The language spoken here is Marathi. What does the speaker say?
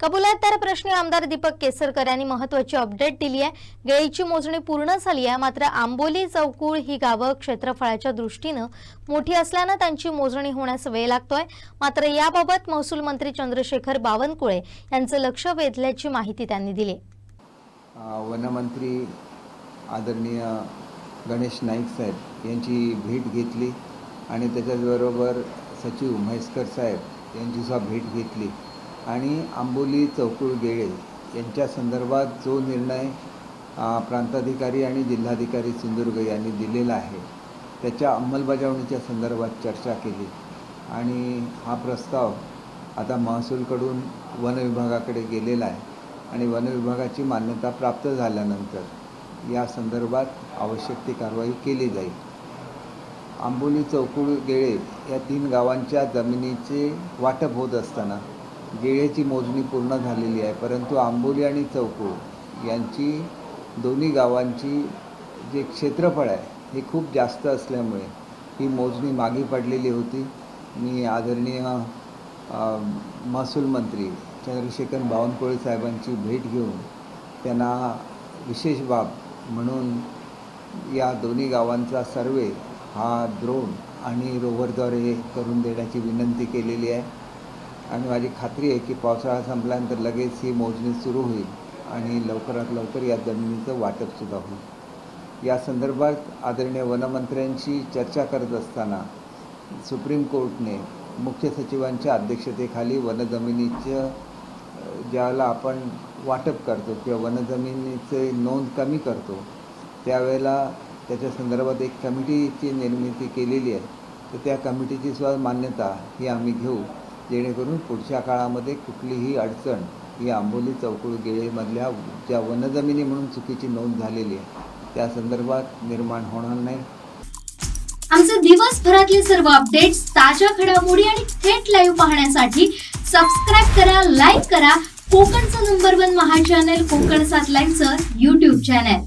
कबुलात प्रश्नी आमदार दीपक केसरकर यांनी महत्वाची अपडेट दिली आहे गेळीची मोजणी पूर्ण झाली आहे मात्र आंबोली चौकुळ ही गावं क्षेत्रफळाच्या दृष्टीनं मोठी असल्यानं त्यांची मोजणी होण्यास वेळ लागतोय. मात्र याबाबत महसूल मंत्री चंद्रशेखर बावनकुळे यांचं लक्ष वेधल्याची माहिती त्यांनी दिली. वनमंत्री आदरणीय गणेश नाईक साहेब यांची भेट घेतली आणि त्याच्याचबरोबर सचिव म्हैसकर साहेब यांचीसुद्धा भेट घेतली. आणि आंबोली चौकुळ गेळे यांच्या संदर्भात जो निर्णय प्रांताधिकारी आणि जिल्हाधिकारी सिंधुदुर्ग यांनी दिलेला आहे त्याच्या अंमलबजावणीच्या संदर्भात चर्चा केली. आणि हा प्रस्ताव आता महसूलकडून वन विभागाकडे गेलेला आहे आणि वन विभागाची मान्यता प्राप्त झाल्यानंतर या संदर्भात आवश्यक ती कारवाई केली जाईल. आंबोली चौकुळ गेळे या तीन गावांच्या जमिनीचे वाटप होत असताना गेळेची मोजणी पूर्ण झालेली आहे. परंतु आंबोली आणि चौकूळ यांची दोन्ही गावांची जे क्षेत्रफळ आहे हे खूप जास्त असल्यामुळे ही मोजणी मागे पडलेली होती. मी आदरणीय महसूल मंत्री चंद्रशेखर बावनकुळे साहेबांची भेट घेऊन त्यांना विशेष बाब म्हणून या दोन्ही गावांचा सर्वे हा द्रोण आणि रोव्हरद्वारे करून देण्याची विनंती केलेली आहे. आणि माझी खात्री आहे की पावसाळा संपल्यानंतर लगेच ही मोजणी सुरू होईल आणि लवकरात लवकर या जमिनीचं वाटपसुद्धा होईल. या संदर्भात आदरणीय वनमंत्र्यांशी चर्चा करत असताना सुप्रीम कोर्टने मुख्य सचिवांच्या अध्यक्षतेखाली वनजमिनीचं ज्याला ज्यावेळेला आपण वाटप करतो किंवा वनजमिनीचे नोंद कमी करतो त्यावेळेला त्याच्या संदर्भात एक कमिटीची निर्मिती केलेली आहे. तर त्या कमिटीची सुद्धा मान्यता ही आम्ही घेऊ. जेणेकरून पुढच्या काळामध्ये कुठलीही अडचण ही आंबोली चौकुळ गेळेमधल्या ज्या वनजमिनी म्हणून चुकीची नोंद झालेली आहे त्या संदर्भात निर्माण होणार नाही. आमचे दिवसभरातले सर्व अपडेट्स ताज्या घडामोडी आणि थेट लाईव्ह पाहण्यासाठी सबस्क्राईब करा लाईक करा. कोकणचं नंबर वन महा चॅनल कोकण सात लाईव्हचं युट्यूब चॅनल